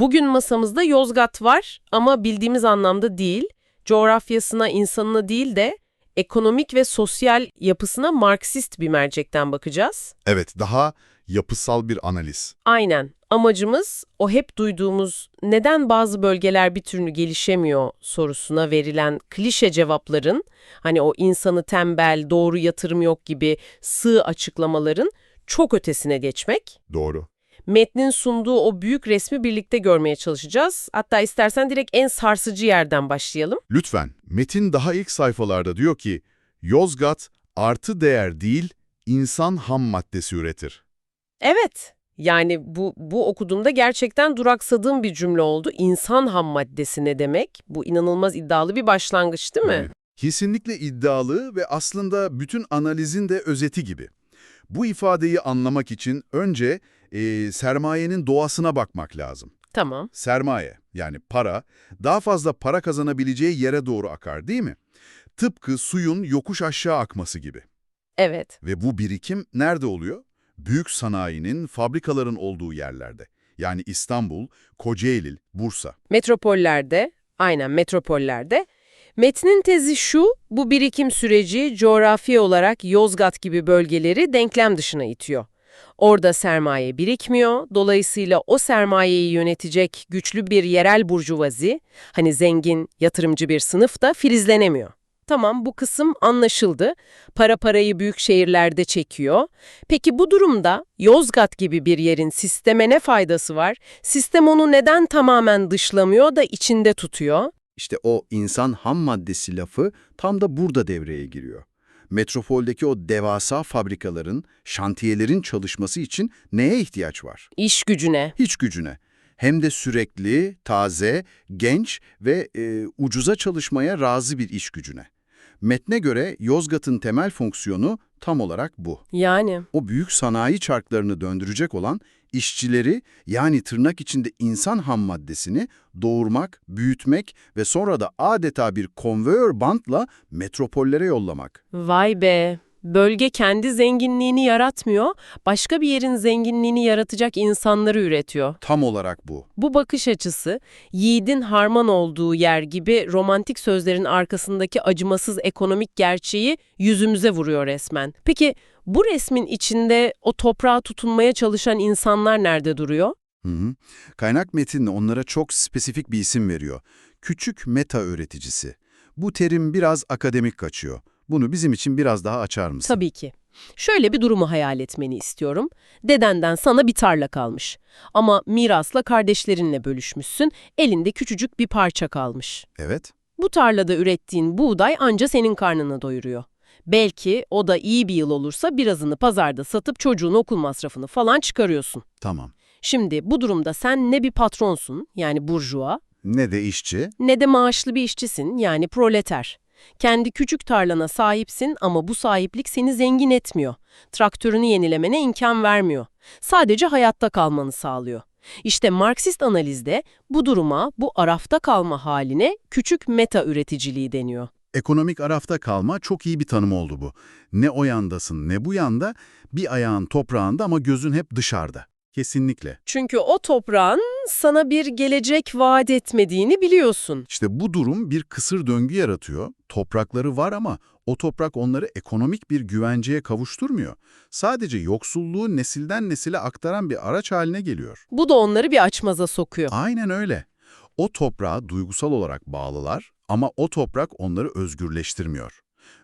Bugün masamızda Yozgat var ama bildiğimiz anlamda değil, coğrafyasına, insanına değil de ekonomik ve sosyal yapısına Marksist bir mercekten bakacağız. Evet, daha yapısal bir analiz. Aynen. Amacımız o hep duyduğumuz neden bazı bölgeler bir türlü gelişemiyor sorusuna verilen klişe cevapların, hani o insanı tembel, doğru yatırım yok gibi sığ açıklamaların çok ötesine geçmek. Doğru. Metnin sunduğu o büyük resmi birlikte görmeye çalışacağız. Hatta istersen direkt en sarsıcı yerden başlayalım. Lütfen, metin daha ilk sayfalarda diyor ki, Yozgat artı değer değil, insan ham maddesi üretir. Evet. Yani bu, bu okuduğumda gerçekten duraksadığım bir cümle oldu. İnsan ham maddesi ne demek? Bu inanılmaz iddialı bir başlangıç değil mi? Evet. Kesinlikle iddialı ve aslında bütün analizin de özeti gibi. Bu ifadeyi anlamak için önce e, sermayenin doğasına bakmak lazım. Tamam. Sermaye, yani para, daha fazla para kazanabileceği yere doğru akar değil mi? Tıpkı suyun yokuş aşağı akması gibi. Evet. Ve bu birikim nerede oluyor? Büyük sanayinin, fabrikaların olduğu yerlerde. Yani İstanbul, Kocaeli, Bursa. Metropollerde, aynen metropollerde. Metnin tezi şu, bu birikim süreci coğrafi olarak Yozgat gibi bölgeleri denklem dışına itiyor. Orada sermaye birikmiyor, dolayısıyla o sermayeyi yönetecek güçlü bir yerel burjuvazi, hani zengin, yatırımcı bir sınıf da filizlenemiyor. Tamam bu kısım anlaşıldı. Para parayı büyük şehirlerde çekiyor. Peki bu durumda Yozgat gibi bir yerin sisteme ne faydası var? Sistem onu neden tamamen dışlamıyor da içinde tutuyor? İşte o insan ham maddesi lafı tam da burada devreye giriyor. Metropoldeki o devasa fabrikaların, şantiyelerin çalışması için neye ihtiyaç var? İş gücüne. Hiç gücüne. Hem de sürekli, taze, genç ve e, ucuza çalışmaya razı bir iş gücüne. Metne göre Yozgat'ın temel fonksiyonu tam olarak bu. Yani O büyük sanayi çarklarını döndürecek olan işçileri yani tırnak içinde insan ham maddesini doğurmak, büyütmek ve sonra da adeta bir konveyör bantla metropollere yollamak. vay be. Bölge kendi zenginliğini yaratmıyor, başka bir yerin zenginliğini yaratacak insanları üretiyor. Tam olarak bu. Bu bakış açısı, yiğidin harman olduğu yer gibi romantik sözlerin arkasındaki acımasız ekonomik gerçeği yüzümüze vuruyor resmen. Peki bu resmin içinde o toprağa tutunmaya çalışan insanlar nerede duruyor? Hı hı. Kaynak metinle onlara çok spesifik bir isim veriyor. Küçük meta öğreticisi. Bu terim biraz akademik kaçıyor. Bunu bizim için biraz daha açar mısın? Tabii ki. Şöyle bir durumu hayal etmeni istiyorum. Dedenden sana bir tarla kalmış. Ama mirasla kardeşlerinle bölüşmüşsün, elinde küçücük bir parça kalmış. Evet. Bu tarlada ürettiğin buğday anca senin karnını doyuruyor. Belki o da iyi bir yıl olursa birazını pazarda satıp çocuğun okul masrafını falan çıkarıyorsun. Tamam. Şimdi bu durumda sen ne bir patronsun yani burjuva Ne de işçi? ne de maaşlı bir işçisin yani proleter. Kendi küçük tarlana sahipsin ama bu sahiplik seni zengin etmiyor. Traktörünü yenilemene imkan vermiyor. Sadece hayatta kalmanı sağlıyor. İşte Marksist analizde bu duruma, bu arafta kalma haline küçük meta üreticiliği deniyor. Ekonomik arafta kalma çok iyi bir tanım oldu bu. Ne o yandasın ne bu yanda, bir ayağın toprağında ama gözün hep dışarıda. Kesinlikle. Çünkü o toprağın sana bir gelecek vaat etmediğini biliyorsun. İşte bu durum bir kısır döngü yaratıyor. Toprakları var ama o toprak onları ekonomik bir güvenceye kavuşturmuyor. Sadece yoksulluğu nesilden nesile aktaran bir araç haline geliyor. Bu da onları bir açmaza sokuyor. Aynen öyle. O toprağa duygusal olarak bağlılar ama o toprak onları özgürleştirmiyor.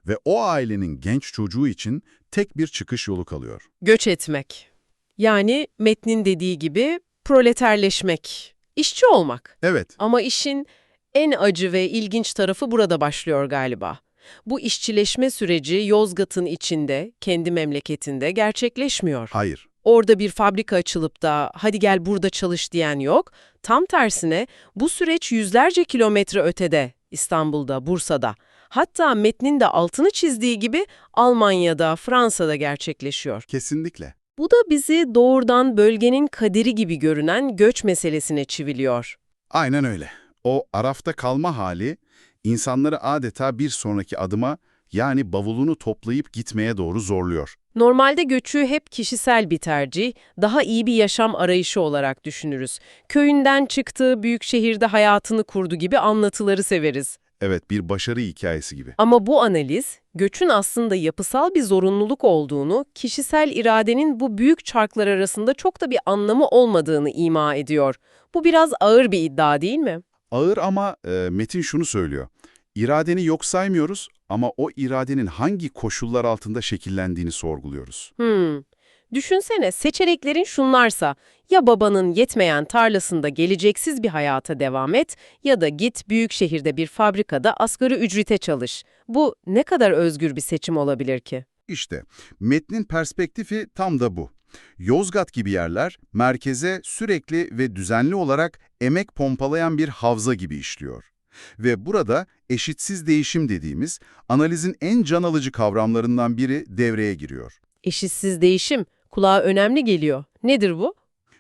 Ve o ailenin genç çocuğu için tek bir çıkış yolu kalıyor. Göç etmek. Yani metnin dediği gibi proleterleşmek, işçi olmak. Evet, Ama işin en acı ve ilginç tarafı burada başlıyor galiba. Bu işçileşme süreci Yozgat'ın içinde, kendi memleketinde gerçekleşmiyor. hayır. Orada bir fabrika açılıp da hadi gel burada çalış diyen yok. Tam tersine bu süreç yüzlerce kilometre ötede, İstanbul'da, Bursa'da. Hatta metnin de altını çizdiği gibi Almanya'da, Fransa'da gerçekleşiyor. Kesinlikle. Bu da bizi doğrudan bölgenin kaderi gibi görünen göç meselesine çiviliyor. Aynen öyle. O arafta kalma hali insanları adeta bir sonraki adıma yani bavulunu toplayıp gitmeye doğru zorluyor. Normalde göçü hep kişisel bir tercih, daha iyi bir yaşam arayışı olarak düşünürüz. Köyünden çıktı, büyük şehirde hayatını kurdu gibi anlatıları severiz. Evet, bir başarı hikayesi gibi. Ama bu analiz, göçün aslında yapısal bir zorunluluk olduğunu, kişisel iradenin bu büyük çarklar arasında çok da bir anlamı olmadığını ima ediyor. Bu biraz ağır bir iddia değil mi? Ağır ama e, Metin şunu söylüyor. İradeni yok saymıyoruz ama o iradenin hangi koşullar altında şekillendiğini sorguluyoruz. Hmm. Düşünsene seçeneklerin şunlarsa, ya babanın yetmeyen tarlasında geleceksiz bir hayata devam et ya da git büyük şehirde bir fabrikada asgari ücrete çalış. Bu ne kadar özgür bir seçim olabilir ki? İşte metnin perspektifi tam da bu. Yozgat gibi yerler merkeze sürekli ve düzenli olarak emek pompalayan bir havza gibi işliyor. Ve burada eşitsiz değişim dediğimiz analizin en can alıcı kavramlarından biri devreye giriyor. Eşitsiz değişim kulağa önemli geliyor. Nedir bu?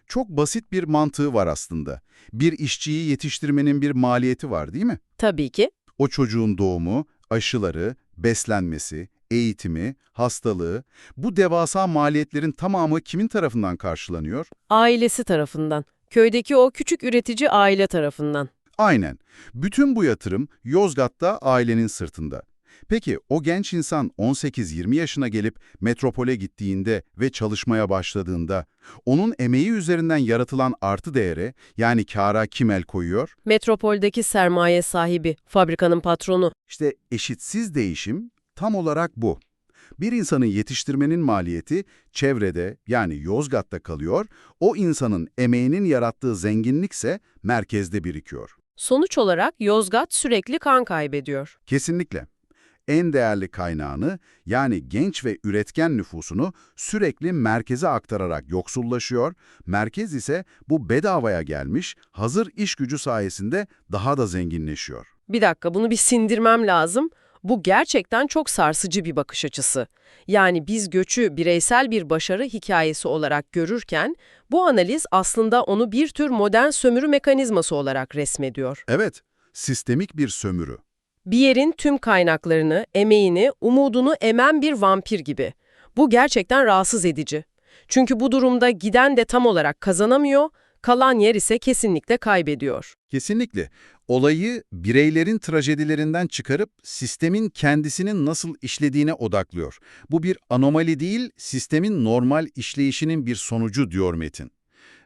Çok basit bir mantığı var aslında. Bir işçiyi yetiştirmenin bir maliyeti var değil mi? Tabii ki O çocuğun doğumu, aşıları, beslenmesi, eğitimi, hastalığı, bu devasa maliyetlerin tamamı kimin tarafından karşılanıyor? ailesi tarafından, köydeki o küçük üretici aile tarafından. Aynen. Bütün bu yatırım Yozgat'ta ailenin sırtında. Peki o genç insan 18-20 yaşına gelip metropole gittiğinde ve çalışmaya başladığında onun emeği üzerinden yaratılan artı değere yani kâra kim el koyuyor? Metropoldeki sermaye sahibi, fabrikanın patronu. İşte eşitsiz değişim tam olarak bu. Bir insanı yetiştirmenin maliyeti çevrede yani Yozgat'ta kalıyor, o insanın emeğinin yarattığı zenginlikse merkezde birikiyor. Sonuç olarak Yozgat sürekli kan kaybediyor. Kesinlikle. En değerli kaynağını yani genç ve üretken nüfusunu sürekli merkeze aktararak yoksullaşıyor, merkez ise bu bedavaya gelmiş hazır iş gücü sayesinde daha da zenginleşiyor. Bir dakika bunu bir sindirmem lazım. Bu gerçekten çok sarsıcı bir bakış açısı. Yani biz göçü bireysel bir başarı hikayesi olarak görürken bu analiz aslında onu bir tür modern sömürü mekanizması olarak resmediyor. Evet, sistemik bir sömürü. Bir yerin tüm kaynaklarını, emeğini, umudunu emen bir vampir gibi. Bu gerçekten rahatsız edici. Çünkü bu durumda giden de tam olarak kazanamıyor, kalan yer ise kesinlikle kaybediyor. Kesinlikle. Olayı bireylerin trajedilerinden çıkarıp sistemin kendisinin nasıl işlediğine odaklıyor. Bu bir anomali değil, sistemin normal işleyişinin bir sonucu diyor Metin.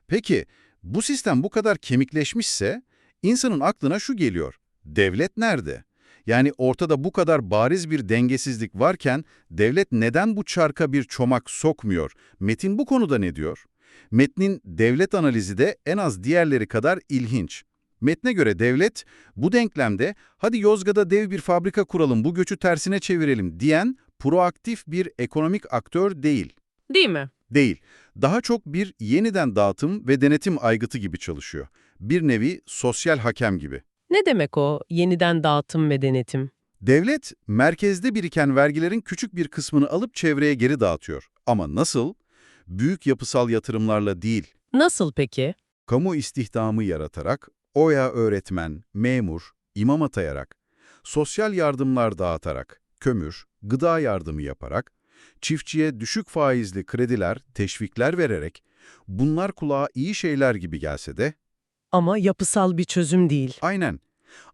Peki, bu sistem bu kadar kemikleşmişse insanın aklına şu geliyor. Devlet nerede? Yani ortada bu kadar bariz bir dengesizlik varken devlet neden bu çarka bir çomak sokmuyor? Metin bu konuda ne diyor? Metnin devlet analizi de en az diğerleri kadar ilginç. Metne göre devlet bu denklemde hadi Yozgat'a dev bir fabrika kuralım bu göçü tersine çevirelim diyen proaktif bir ekonomik aktör değil. Değil mi? Değil. Daha çok bir yeniden dağıtım ve denetim aygıtı gibi çalışıyor. Bir nevi sosyal hakem gibi. Ne demek o yeniden dağıtım ve denetim? Devlet, merkezde biriken vergilerin küçük bir kısmını alıp çevreye geri dağıtıyor. Ama nasıl? Büyük yapısal yatırımlarla değil, Nasıl peki? kamu istihdamı yaratarak, oya öğretmen, memur, imam atayarak, sosyal yardımlar dağıtarak, kömür, gıda yardımı yaparak, çiftçiye düşük faizli krediler, teşvikler vererek, bunlar kulağa iyi şeyler gibi gelse de, Ama yapısal bir çözüm değil. aynen,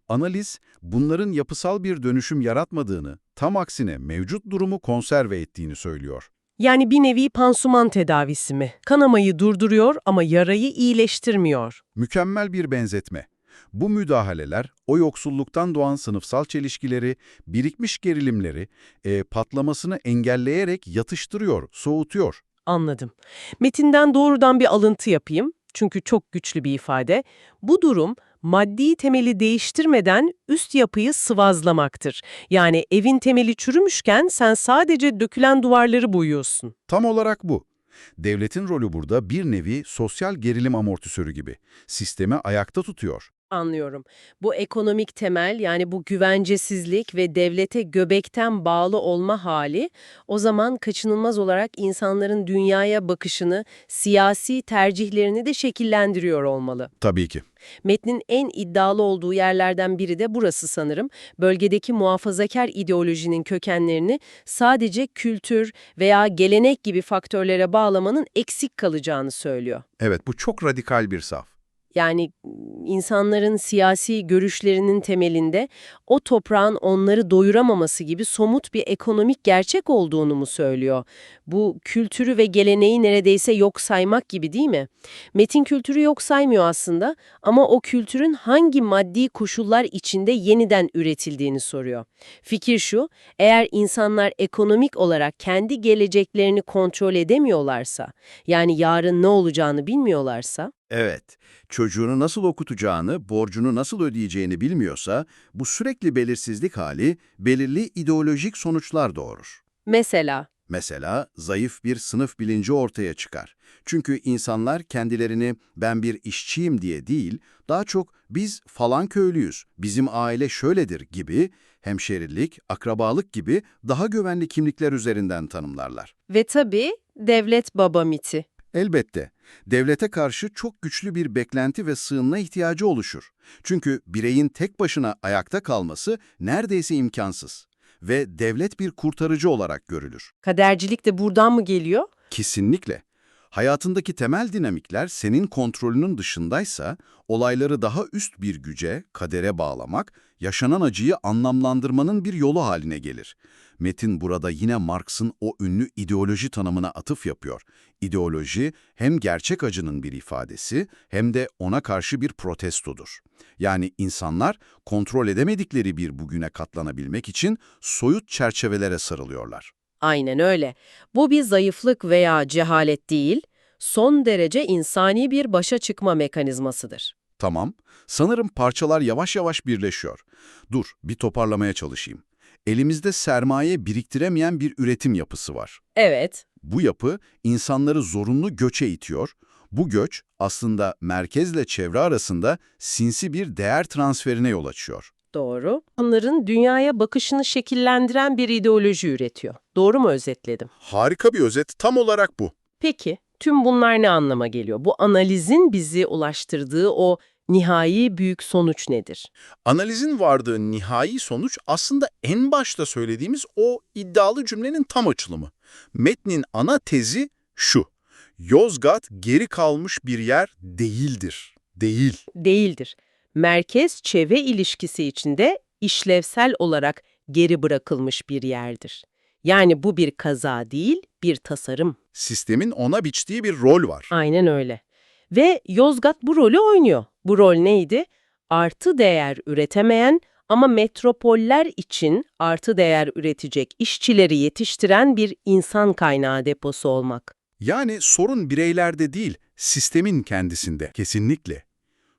analiz bunların yapısal bir dönüşüm yaratmadığını, tam aksine mevcut durumu konserve ettiğini söylüyor. Yani bir nevi pansuman tedavisi mi? Kanamayı durduruyor ama yarayı iyileştirmiyor. Mükemmel bir benzetme. Bu müdahaleler, o yoksulluktan doğan sınıfsal çelişkileri, birikmiş gerilimleri, e, patlamasını engelleyerek yatıştırıyor, soğutuyor. Anladım. Metinden doğrudan bir alıntı yapayım. Çünkü çok güçlü bir ifade. Bu durum maddi temeli değiştirmeden üst yapıyı sıvazlamaktır. Yani evin temeli çürümüşken sen sadece dökülen duvarları boyuyorsun. Tam olarak bu. Devletin rolü burada bir nevi sosyal gerilim amortisörü gibi. Sistemi ayakta tutuyor. Anlıyorum. Bu ekonomik temel yani bu güvencesizlik ve devlete göbekten bağlı olma hali o zaman kaçınılmaz olarak insanların dünyaya bakışını, siyasi tercihlerini de şekillendiriyor olmalı. Tabii ki. Metnin en iddialı olduğu yerlerden biri de burası sanırım. Bölgedeki muhafazakar ideolojinin kökenlerini sadece kültür veya gelenek gibi faktörlere bağlamanın eksik kalacağını söylüyor. Evet, bu çok radikal bir saf. Yani insanların siyasi görüşlerinin temelinde o toprağın onları doyuramaması gibi somut bir ekonomik gerçek olduğunu mu söylüyor? Bu kültürü ve geleneği neredeyse yok saymak gibi değil mi? Metin kültürü yok saymıyor aslında ama o kültürün hangi maddi koşullar içinde yeniden üretildiğini soruyor. Fikir şu, eğer insanlar ekonomik olarak kendi geleceklerini kontrol edemiyorlarsa, yani yarın ne olacağını bilmiyorlarsa, Evet, çocuğunu nasıl okutacağını, borcunu nasıl ödeyeceğini bilmiyorsa, bu sürekli belirsizlik hali belirli ideolojik sonuçlar doğurur. mesela Mesela zayıf bir sınıf bilinci ortaya çıkar. Çünkü insanlar kendilerini ben bir işçiyim diye değil, daha çok biz falan köylüyüz, bizim aile şöyledir gibi hemşerilik, akrabalık gibi daha güvenli kimlikler üzerinden tanımlarlar. ve tabii devlet baba miti. Elbette, devlete karşı çok güçlü bir beklenti ve sığınma ihtiyacı oluşur. Çünkü bireyin tek başına ayakta kalması neredeyse imkansız ve devlet bir kurtarıcı olarak görülür. Kadercilik de buradan mı geliyor? Kesinlikle. Hayatındaki temel dinamikler senin kontrolünün dışındaysa, olayları daha üst bir güce, kadere bağlamak, yaşanan acıyı anlamlandırmanın bir yolu haline gelir. Metin burada yine Marx'ın o ünlü ideoloji tanımına atıf yapıyor. İdeoloji hem gerçek acının bir ifadesi hem de ona karşı bir protestodur. Yani insanlar kontrol edemedikleri bir bugüne katlanabilmek için soyut çerçevelere sarılıyorlar. Aynen öyle. Bu bir zayıflık veya cehalet değil, son derece insani bir başa çıkma mekanizmasıdır. Tamam, sanırım parçalar yavaş yavaş birleşiyor. Dur, bir toparlamaya çalışayım. Elimizde sermaye biriktiremeyen bir üretim yapısı var. Evet, Bu yapı insanları zorunlu göçe itiyor. Bu göç aslında merkezle çevre arasında sinsi bir değer transferine yol açıyor. doğru. Onların dünyaya bakışını şekillendiren bir ideoloji üretiyor. Doğru mu özetledim? Harika bir özet, tam olarak bu. Peki, tüm bunlar ne anlama geliyor? Bu analizin bizi ulaştırdığı o nihai büyük sonuç nedir? Analizin vardığı nihai sonuç aslında en başta söylediğimiz o iddialı cümlenin tam açılımı. Metnin ana tezi şu. Yozgat geri kalmış bir yer değildir. Değil. Değildir. Merkez-çevre ilişkisi içinde işlevsel olarak geri bırakılmış bir yerdir. Yani bu bir kaza değil, bir tasarım. Sistemin ona biçtiği bir rol var. Aynen öyle. Ve Yozgat bu rolü oynuyor. Bu rol neydi? Artı değer üretemeyen ama metropoller için artı değer üretecek işçileri yetiştiren bir insan kaynağı deposu olmak. Yani sorun bireylerde değil, sistemin kendisinde. Kesinlikle.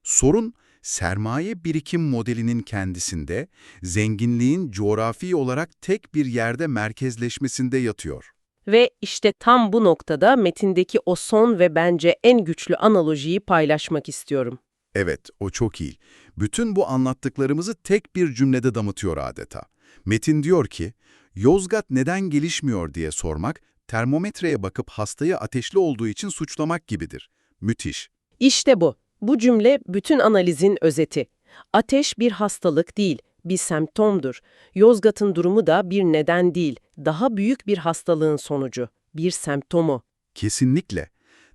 Sorun sermaye birikim modelinin kendisinde, zenginliğin coğrafi olarak tek bir yerde merkezleşmesinde yatıyor. Ve işte tam bu noktada metindeki o son ve bence en güçlü analojiyi paylaşmak istiyorum. Evet, o çok iyi. Bütün bu anlattıklarımızı tek bir cümlede damıtıyor adeta. Metin diyor ki, Yozgat neden gelişmiyor diye sormak, termometreye bakıp hastayı ateşli olduğu için suçlamak gibidir. Müthiş. İşte bu. Bu cümle bütün analizin özeti. Ateş bir hastalık değil, bir semptomdur. Yozgat'ın durumu da bir neden değil, daha büyük bir hastalığın sonucu, bir semptomu. Kesinlikle.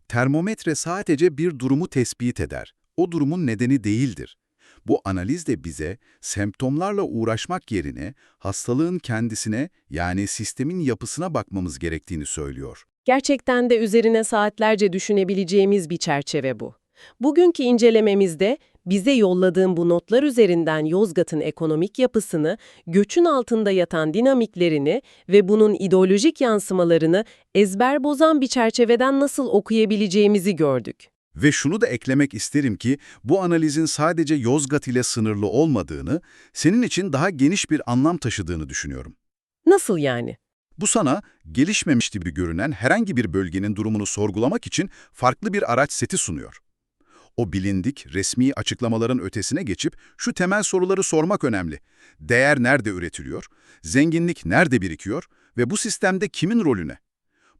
Termometre sadece bir durumu tespit eder. O durumun nedeni değildir. Bu analiz de bize semptomlarla uğraşmak yerine hastalığın kendisine yani sistemin yapısına bakmamız gerektiğini söylüyor. Gerçekten de üzerine saatlerce düşünebileceğimiz bir çerçeve bu. Bugünkü incelememizde bize yolladığım bu notlar üzerinden Yozgat'ın ekonomik yapısını, göçün altında yatan dinamiklerini ve bunun ideolojik yansımalarını ezber bozan bir çerçeveden nasıl okuyabileceğimizi gördük. Ve şunu da eklemek isterim ki bu analizin sadece Yozgat ile sınırlı olmadığını, senin için daha geniş bir anlam taşıdığını düşünüyorum. Nasıl yani? Bu sana gelişmemiş gibi görünen herhangi bir bölgenin durumunu sorgulamak için farklı bir araç seti sunuyor. O bilindik, resmi açıklamaların ötesine geçip şu temel soruları sormak önemli. Değer nerede üretiliyor? Zenginlik nerede birikiyor? Ve bu sistemde kimin rolü ne?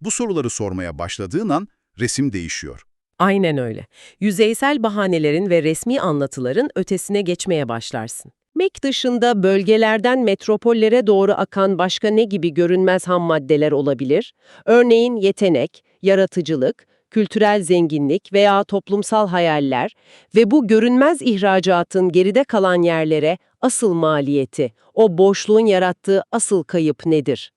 Bu soruları sormaya başladığın an resim değişiyor. Aynen öyle. Yüzeysel bahanelerin ve resmi anlatıların ötesine geçmeye başlarsın. MEK dışında bölgelerden metropollere doğru akan başka ne gibi görünmez ham maddeler olabilir? Örneğin yetenek, yaratıcılık, kültürel zenginlik veya toplumsal hayaller ve bu görünmez ihracatın geride kalan yerlere asıl maliyeti, o boşluğun yarattığı asıl kayıp nedir?